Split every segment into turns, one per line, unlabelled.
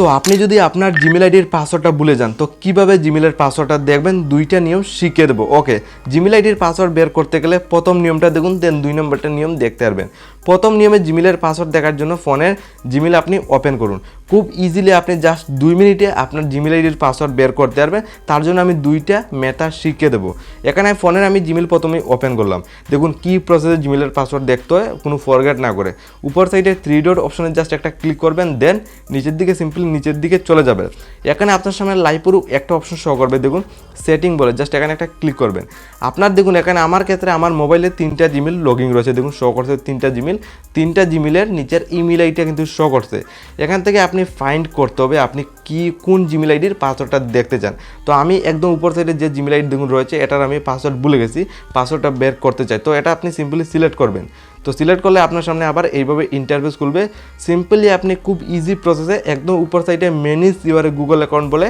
So আপনি যদি আপনার জিমেল আইডির পাসওয়ার্ডটা ভুলে যান, তো কীভাবে জিমেলের পাসওয়ার্ডটা দেখবেন? দুইটা নিয়ম শিখে দেবো। ওকে জিমেল আইডির পাসওয়ার্ড বের করতে গেলে প্রথম নিয়মটা দেখুন দেন দুই নম্বরটা নিয়ম দেখতে পারবেন। প্রথম নিয়মে জিমেলের পাসওয়ার্ড দেখার জন্য ফোনের জিমেল আপনি ওপেন করুন। খুব ইজিলি আপনি জাস্ট দুই মিনিটে আপনার জিমেল আইডির পাসওয়ার্ড বের করতে পারবেন তার জন্য আমি দুইটা মেথা শিখে দেবো। এখানে ফোনের আমি জিমেল প্রথমে ওপেন করলাম। দেখুন, কি প্রসেসে জিমেলের পাসওয়ার্ড দেখতে হয়, কোনো ফরগেট না করে। উপর সাইডে থ্রি ডট অপশনে জাস্ট একটা ক্লিক করবেন দেন নিচের দিকে সিম্পলি নিচের দিকে চলে যাবে। এখানে আপনার সামনে লাইপুরু একটা অপশন শো করবে। দেখুন সেটিং বলে জাস্ট এখানে একটা ক্লিক করবেন। আপনার দেখুন, এখানে আমার ক্ষেত্রে আমার মোবাইলে তিনটা জিমেল লগিং রয়েছে। দেখুন শো করছে তিনটা জিমেল তিনটা জিমেলের নিচের ইমেল আইডিটা কিন্তু শো করছে। এখান থেকে আপনি ফাইন্ড করতে হবে আপনি কি, কোন জিমেল আইডির পাসওয়ার্ডটা দেখতে চান। তো আমি একদম উপর সাইডে যে জিমেল আইডি দেখুন রয়েছে, এটার আমি পাসওয়ার্ড ভুলে গেছি। পাসওয়ার্ডটা বের করতে চাই। তো এটা আপনি সিম্পলি সিলেক্ট করবেন। তো সিলেক্ট করলে আপনার সামনে আবার এইভাবে ইন্টারভিউস খুলবে। সিম্পলি আপনি খুব ইজি প্রসেসে একদম উপর সাইডে ম্যানেজ ইউর গুগল অ্যাকাউন্ট বলে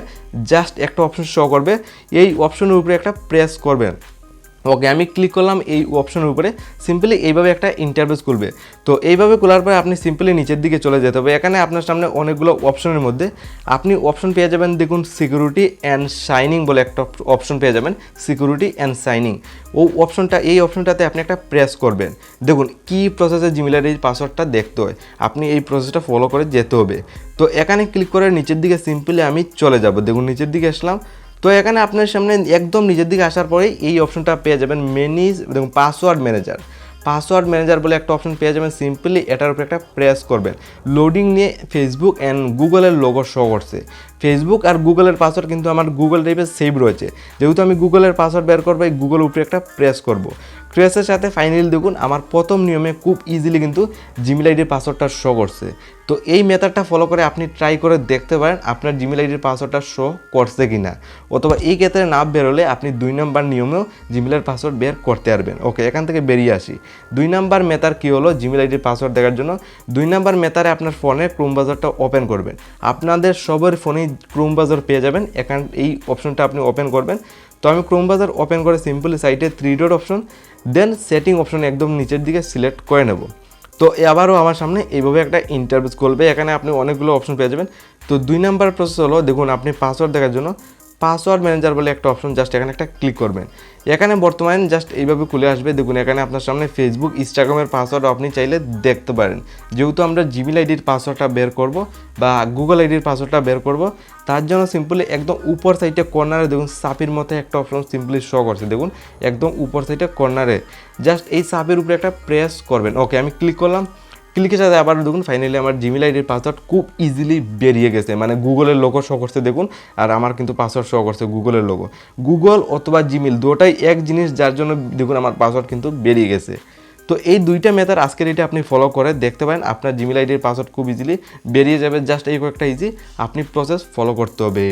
জাস্ট একটা অপশন শো করবে। এই অপশনের উপরে একটা প্রেস করবেন। ওকে আমি ক্লিক করলাম এই অপশনের উপরে। সিম্পলি এইভাবে একটা ইন্টারভিউস খুলবে। তো এইভাবে খোলার পরে আপনি সিম্পলি নিচের দিকে চলে যেতে হবে। এখানে আপনার সামনে অনেকগুলো অপশনের মধ্যে আপনি অপশন পেয়ে যাবেন, দেখুন সিকিউরিটি অ্যান্ড শাইনিং বলে একটা অপশন পেয়ে যাবেন সিকিউরিটি অ্যান্ড শাইনিং ও অপশনটা এই অপশনটাতে আপনি একটা প্রেস করবেন। দেখুন কি প্রসেসে জিমেলের এই পাসওয়ার্ডটা দেখতে হয়। আপনি এই প্রসেসটা ফলো করে যেতে হবে। তো এখানে ক্লিক করে নিচের দিকে সিম্পলি আমি চলে যাব। দেখুন নিচের দিকে আসলাম। তো এখানে আপনার সামনে একদম নিজের দিকে আসার পরেই এই অপশনটা পেয়ে যাবেন মেনিজ এবং পাসওয়ার্ড ম্যানেজার পাসওয়ার্ড ম্যানেজার বলে একটা অপশন পেয়ে যাবেন। সিম্পলি এটার উপরে একটা প্রেস করবেন। লোডিং নিয়ে ফেসবুক অ্যান্ড গুগলের লোগো শো করছে। ফেসবুক আর গুগলের পাসওয়ার্ড কিন্তু আমার গুগল টাইপের সেভ রয়েছে। যেহেতু আমি গুগলের পাসওয়ার্ড বের করব, এই গুগল উপরে একটা প্রেস করব। প্রেসের সাথে ফাইনালি দেখুন, আমার প্রথম নিয়মে খুব ইজিলি কিন্তু জিমেল আইডির পাসওয়ার্ডটা শো করছে। তো এই মেথডটা ফলো করে আপনি ট্রাই করে দেখতে পারেন, আপনার জিমেল আইডির পাসওয়ার্ডটা শো করছে কি না অথবা এই ক্ষেত্রে না বেরোলে আপনি দুই নম্বর নিয়মেও জিমেলের পাসওয়ার্ড বের করতে পারবেন। ওকে এখান থেকে বেরিয়ে আসি। দুই নাম্বার মেথার কী হলো? জিমেল আইডির পাসওয়ার্ড দেখার জন্য। দুই নাম্বার মেথারে আপনার ফোনে ক্রোম বাজারটা ওপেন করবেন। আপনাদের সবার ফোনেই ক্রোম বাজার পেয়ে যাবেন। এখান এই অপশনটা আপনি ওপেন করবেন। তো আমি ক্রোম বাজার ওপেন করে সিম্পলি সাইটে three dot option then setting option একদম নিচের দিকে সিলেক্ট করে নেব। তো আবারও আমার সামনে এইভাবে একটা ইন্টারভিউ খুলবে। এখানে আপনি অনেকগুলো অপশন পেয়ে যাবেন। তো দুই নাম্বার প্রসেস হলো, দেখুন, আপনি পাসওয়ার্ড দেখার জন্য পাসওয়ার্ড ম্যানেজার বলে একটা অপশন, জাস্ট এখানে একটা ক্লিক করবেন। এখানে বর্তমানে জাস্ট এইভাবে খুলে আসবে। দেখুন, এখানে আপনার সামনে ফেসবুক ইনস্টাগ্রামের পাসওয়ার্ড আপনি চাইলে দেখতে পারেন। যেহেতু আমরা জিমেল আইডির পাসওয়ার্ডটা বের করব বা গুগল আইডির পাসওয়ার্ডটা বের করব, তার জন্য সিম্পলি একদম উপর সাইডে কর্নারে দেখুন, সাপের মতো একটা অপশন সিম্পলি শো করছে। দেখুন, একদম উপর সাইডে কর্নারে জাস্ট এই সাপের উপরে একটা প্রেস করবেন। ওকে আমি ক্লিক করলাম। ক্লিকের সাথে আবার দেখুন ফাইনালি আমার জিমেল আইডির পাসওয়ার্ড খুব ইজিলি বেরিয়ে গেছে। মানে গুগলের লোগো শো করছে দেখুন, আর আমার কিন্তু পাসওয়ার্ড শো করছে গুগলের লোগো গুগল অথবা জিমেল দুটাই এক জিনিস যার জন্য দেখুন আমার পাসওয়ার্ড কিন্তু বেরিয়ে গেছে। তো এই দুইটা মেথড আজকের এটা আপনি ফলো করে দেখতে পারেন, আপনার জিমেল আইডির পাসওয়ার্ড খুব ইজিলি বেরিয়ে যাবে। জাস্ট এই কয়েকটা ইজি আপনি প্রসেস ফলো করতে হবে।